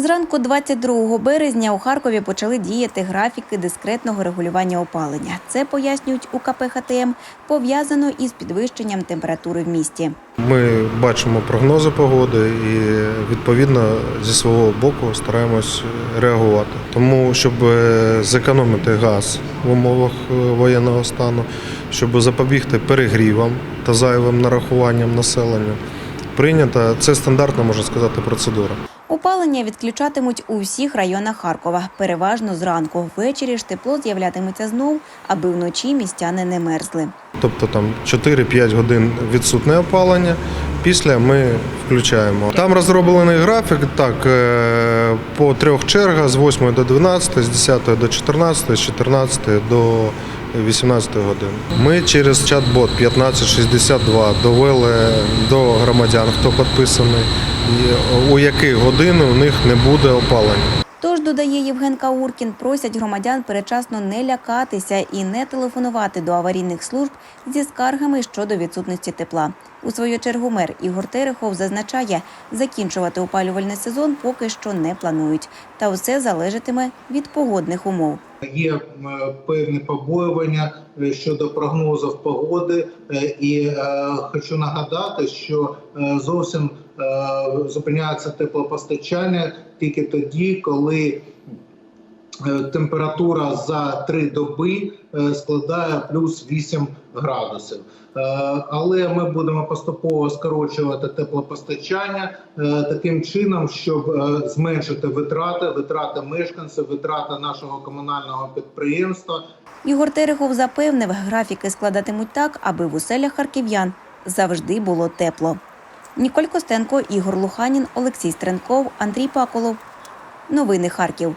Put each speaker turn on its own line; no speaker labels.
Зранку 22 березня у Харкові почали діяти графіки дискретного регулювання опалення. Це пояснюють у КП «ХТМ», пов'язано із підвищенням температури в місті.
Ми бачимо прогнози погоди і відповідно зі свого боку стараємось реагувати. Тому, щоб е, зекономити газ в умовах е, воєнного стану, щоб запобігти перегрівам та зайвим нарахуванням населенню, прийнята це стандартна, можна сказати, процедура.
Опалення відключатимуть у всіх районах Харкова, переважно зранку. Ввечері ж тепло з'являтиметься знов, аби вночі містяни не мерзли.
Тобто там 4-5 годин відсутне опалення. Після ми включаємо. Там розроблений графік так е, по трьох чергах з 8 до 12, з 10 до 14, з 14 до 18 години. Ми через чат-бот 1562 довели до громадян, хто підписаний, у яких годин у них не буде опалення.
Тож, додає Євген Кауркін, просять громадян перечасно не лякатися і не телефонувати до аварійних служб зі скаргами щодо відсутності тепла. У свою чергу мер Ігор Терехов зазначає, закінчувати опалювальний сезон поки що не планують. Та все залежатиме від погодних умов.
Є м, певні побоювання е, щодо прогнозів погоди, е, і е, хочу нагадати, що е, зовсім е, зупиняється теплопостачання тільки тоді, коли е, температура за три доби е, складає плюс 8 градусів. Е, Але ми будемо поступово скорочувати теплопостачання е, таким чином, щоб е, зменшити витрати, витрати мешканців, витрати нашого комунального підприємства.
Ігор Терехов запевнив, графіки складатимуть так, аби в оселях харків'ян завжди було тепло. Ніколь Костенко, Ігор Луханін, Олексій Стренков, Андрій Паколов. Новини Харків.